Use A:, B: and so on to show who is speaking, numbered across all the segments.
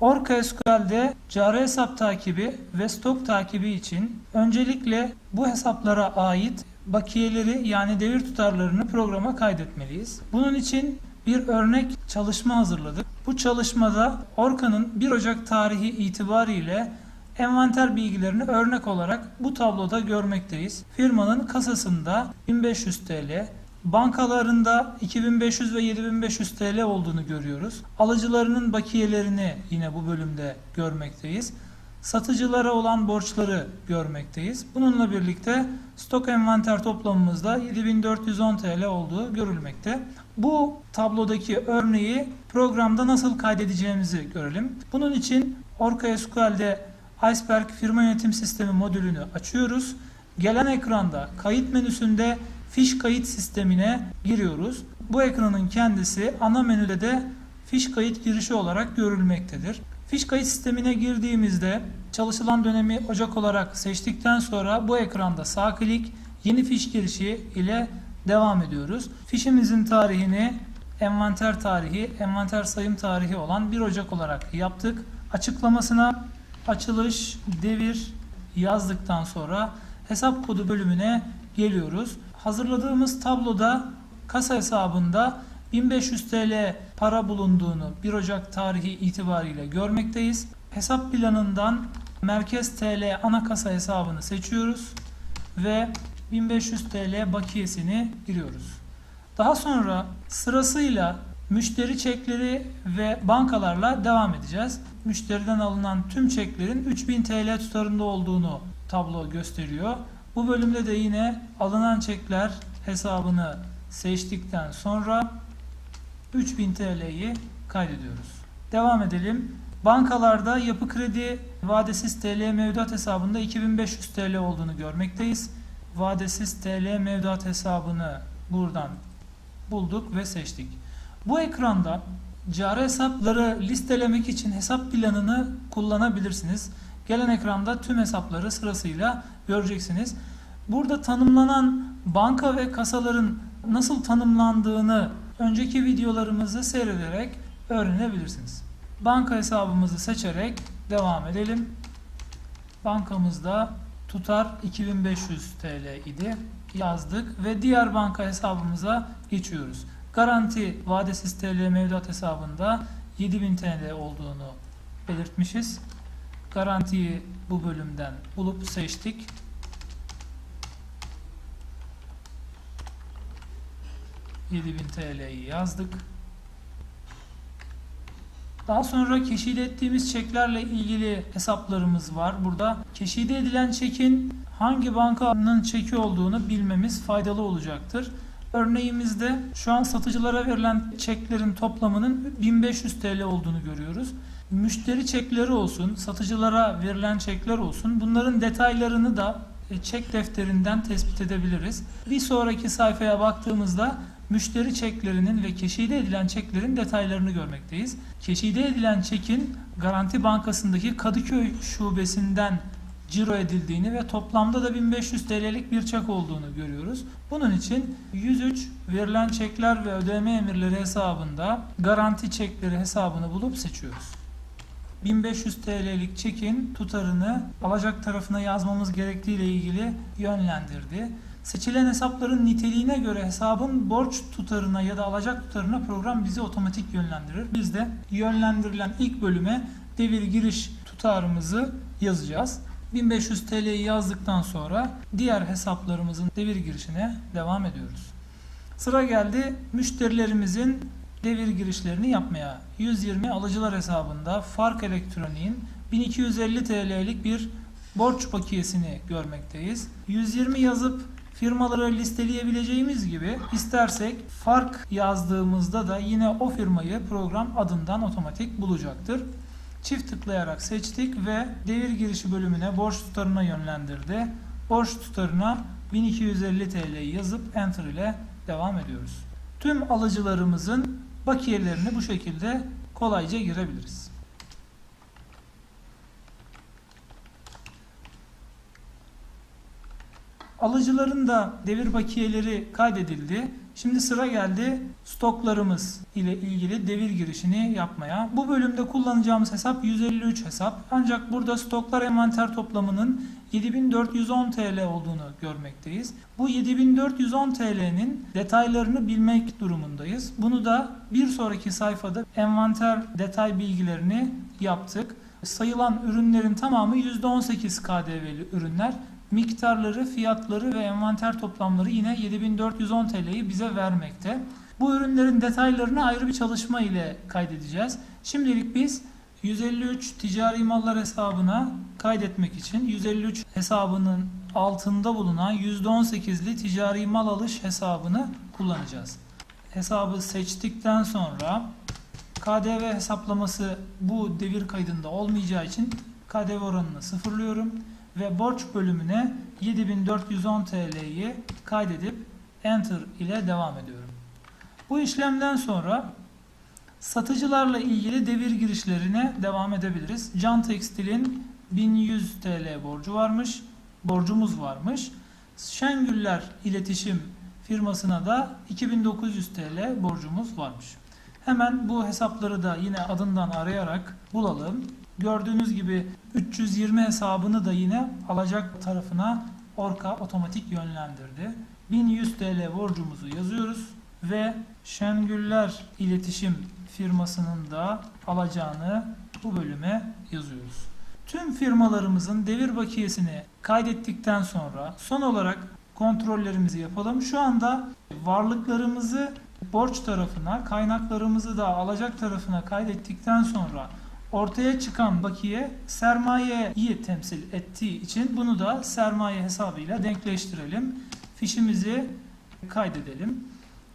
A: Orca SQL'de cari hesap takibi ve stok takibi için öncelikle bu hesaplara ait bakiyeleri yani devir tutarlarını programa kaydetmeliyiz. Bunun için bir örnek çalışma hazırladık. Bu çalışmada Orka'nın 1 Ocak tarihi itibariyle envanter bilgilerini örnek olarak bu tabloda görmekteyiz. Firmanın kasasında 1500 TL, bankalarında 2500 ve 7500 TL olduğunu görüyoruz. Alıcılarının bakiyelerini yine bu bölümde görmekteyiz. Satıcılara olan borçları görmekteyiz. Bununla birlikte stok envanter toplamımızda 7410 TL olduğu görülmekte. Bu tablodaki örneği programda nasıl kaydedeceğimizi görelim. Bunun için Orca SQL'de Iceberg firma yönetim sistemi modülünü açıyoruz. Gelen ekranda kayıt menüsünde fiş kayıt sistemine giriyoruz. Bu ekranın kendisi ana menüde de fiş kayıt girişi olarak görülmektedir. Fiş kayıt sistemine girdiğimizde çalışılan dönemi Ocak olarak seçtikten sonra bu ekranda sağ klik yeni fiş girişi ile devam ediyoruz. Fişimizin tarihini envanter tarihi, envanter sayım tarihi olan 1 Ocak olarak yaptık. Açıklamasına açılış, devir yazdıktan sonra hesap kodu bölümüne geliyoruz. Hazırladığımız tabloda kasa hesabında 1500 TL para bulunduğunu 1 Ocak tarihi itibariyle görmekteyiz. Hesap planından Merkez TL ana kasa hesabını seçiyoruz ve 1500 TL bakiyesini giriyoruz. Daha sonra sırasıyla müşteri çekleri ve bankalarla devam edeceğiz. Müşteriden alınan tüm çeklerin 3000 TL tutarında olduğunu tablo gösteriyor. Bu bölümde de yine alınan çekler hesabını seçtikten sonra 3000 TL'yi kaydediyoruz. Devam edelim. Bankalarda yapı kredi vadesiz TL mevduat hesabında 2500 TL olduğunu görmekteyiz. Vadesiz TL mevduat hesabını buradan bulduk ve seçtik. Bu ekranda cari hesapları listelemek için hesap planını kullanabilirsiniz. Gelen ekranda tüm hesapları sırasıyla göreceksiniz. Burada tanımlanan banka ve kasaların nasıl tanımlandığını önceki videolarımızı seyrederek öğrenebilirsiniz. Banka hesabımızı seçerek devam edelim. Bankamızda tutar 2500 TL idi. Yazdık ve diğer banka hesabımıza geçiyoruz. Garanti vadesiz TL mevduat hesabında 7000 TL olduğunu belirtmişiz. Garantiyi bu bölümden bulup seçtik. ...7000 TL'yi yazdık. Daha sonra keşide ettiğimiz çeklerle ilgili hesaplarımız var. Burada keşide edilen çekin hangi bankanın çeki olduğunu bilmemiz faydalı olacaktır. Örneğimizde şu an satıcılara verilen çeklerin toplamının 1500 TL olduğunu görüyoruz. Müşteri çekleri olsun, satıcılara verilen çekler olsun bunların detaylarını da e, çek defterinden tespit edebiliriz. Bir sonraki sayfaya baktığımızda müşteri çeklerinin ve keşide edilen çeklerin detaylarını görmekteyiz. Keşide edilen çekin Garanti Bankası'ndaki Kadıköy şubesinden ciro edildiğini ve toplamda da 1500 TL'lik bir çek olduğunu görüyoruz. Bunun için 103 verilen çekler ve ödeme emirleri hesabında garanti çekleri hesabını bulup seçiyoruz. 1500 TL'lik çekin tutarını alacak tarafına yazmamız gerektiği ile ilgili yönlendirdi. Seçilen hesapların niteliğine göre hesabın borç tutarına ya da alacak tutarına program bizi otomatik yönlendirir. Biz de yönlendirilen ilk bölüme devir giriş tutarımızı yazacağız. 1500 TL'yi yazdıktan sonra diğer hesaplarımızın devir girişine devam ediyoruz. Sıra geldi müşterilerimizin devir girişlerini yapmaya. 120 alıcılar hesabında Fark Elektronik'in 1250 TL'lik bir borç bakiyesini görmekteyiz. 120 yazıp firmaları listeleyebileceğimiz gibi istersek fark yazdığımızda da yine o firmayı program adından otomatik bulacaktır. Çift tıklayarak seçtik ve devir girişi bölümüne borç tutarına yönlendirdi. Borç tutarına 1250 TL yazıp enter ile devam ediyoruz. Tüm alıcılarımızın bakiyelerini bu şekilde kolayca girebiliriz. Alıcıların da devir bakiyeleri kaydedildi. Şimdi sıra geldi stoklarımız ile ilgili devir girişini yapmaya. Bu bölümde kullanacağımız hesap 153 hesap. Ancak burada stoklar envanter toplamının 7410 TL olduğunu görmekteyiz. Bu 7410 TL'nin detaylarını bilmek durumundayız. Bunu da bir sonraki sayfada envanter detay bilgilerini yaptık. Sayılan ürünlerin tamamı %18 KDV'li ürünler. Miktarları, fiyatları ve envanter toplamları yine 7410 TL'yi bize vermekte. Bu ürünlerin detaylarını ayrı bir çalışma ile kaydedeceğiz. Şimdilik biz 153 ticari mallar hesabına kaydetmek için 153 hesabının altında bulunan %18'li ticari mal alış hesabını kullanacağız. Hesabı seçtikten sonra KDV hesaplaması bu devir kaydında olmayacağı için KDV oranını sıfırlıyorum ve borç bölümüne 7410 TL'yi kaydedip Enter ile devam ediyorum. Bu işlemden sonra satıcılarla ilgili devir girişlerine devam edebiliriz. Can Tekstil'in 1100 TL borcu varmış, borcumuz varmış. Şengüller İletişim firmasına da 2900 TL borcumuz varmış. Hemen bu hesapları da yine adından arayarak bulalım. Gördüğünüz gibi 320 hesabını da yine alacak tarafına Orka otomatik yönlendirdi. 1100 TL borcumuzu yazıyoruz ve Şengüller İletişim firmasının da alacağını bu bölüme yazıyoruz. Tüm firmalarımızın devir bakiyesini kaydettikten sonra son olarak kontrollerimizi yapalım. Şu anda varlıklarımızı borç tarafına, kaynaklarımızı da alacak tarafına kaydettikten sonra ortaya çıkan bakiye sermayeyi temsil ettiği için bunu da sermaye hesabıyla denkleştirelim. Fişimizi kaydedelim.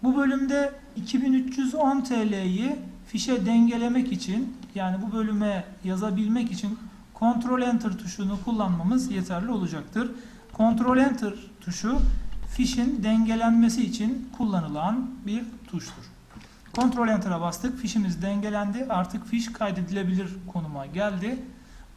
A: Bu bölümde 2310 TL'yi fişe dengelemek için yani bu bölüme yazabilmek için Ctrl Enter tuşunu kullanmamız yeterli olacaktır. Ctrl Enter tuşu fişin dengelenmesi için kullanılan bir tuştur. Ctrl Enter'a bastık. Fişimiz dengelendi. Artık fiş kaydedilebilir konuma geldi.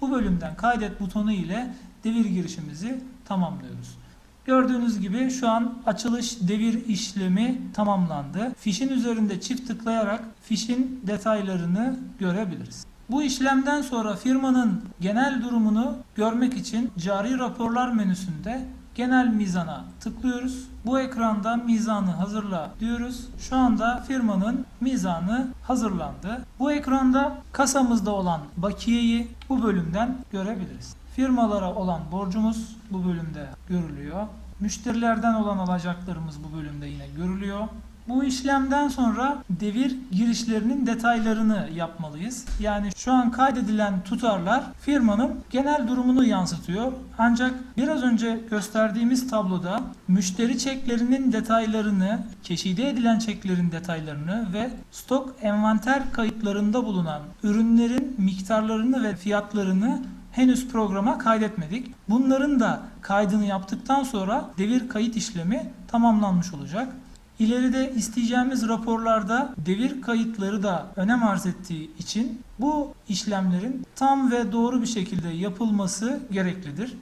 A: Bu bölümden kaydet butonu ile devir girişimizi tamamlıyoruz. Gördüğünüz gibi şu an açılış devir işlemi tamamlandı. Fişin üzerinde çift tıklayarak fişin detaylarını görebiliriz. Bu işlemden sonra firmanın genel durumunu görmek için cari raporlar menüsünde genel mizana tıklıyoruz. Bu ekranda mizanı hazırla diyoruz. Şu anda firmanın mizanı hazırlandı. Bu ekranda kasamızda olan bakiyeyi bu bölümden görebiliriz. Firmalara olan borcumuz bu bölümde görülüyor. Müşterilerden olan alacaklarımız bu bölümde yine görülüyor. Bu işlemden sonra devir girişlerinin detaylarını yapmalıyız. Yani şu an kaydedilen tutarlar firmanın genel durumunu yansıtıyor. Ancak biraz önce gösterdiğimiz tabloda müşteri çeklerinin detaylarını, keşide edilen çeklerin detaylarını ve stok envanter kayıtlarında bulunan ürünlerin miktarlarını ve fiyatlarını henüz programa kaydetmedik. Bunların da kaydını yaptıktan sonra devir kayıt işlemi tamamlanmış olacak. İleride isteyeceğimiz raporlarda devir kayıtları da önem arz ettiği için bu işlemlerin tam ve doğru bir şekilde yapılması gereklidir.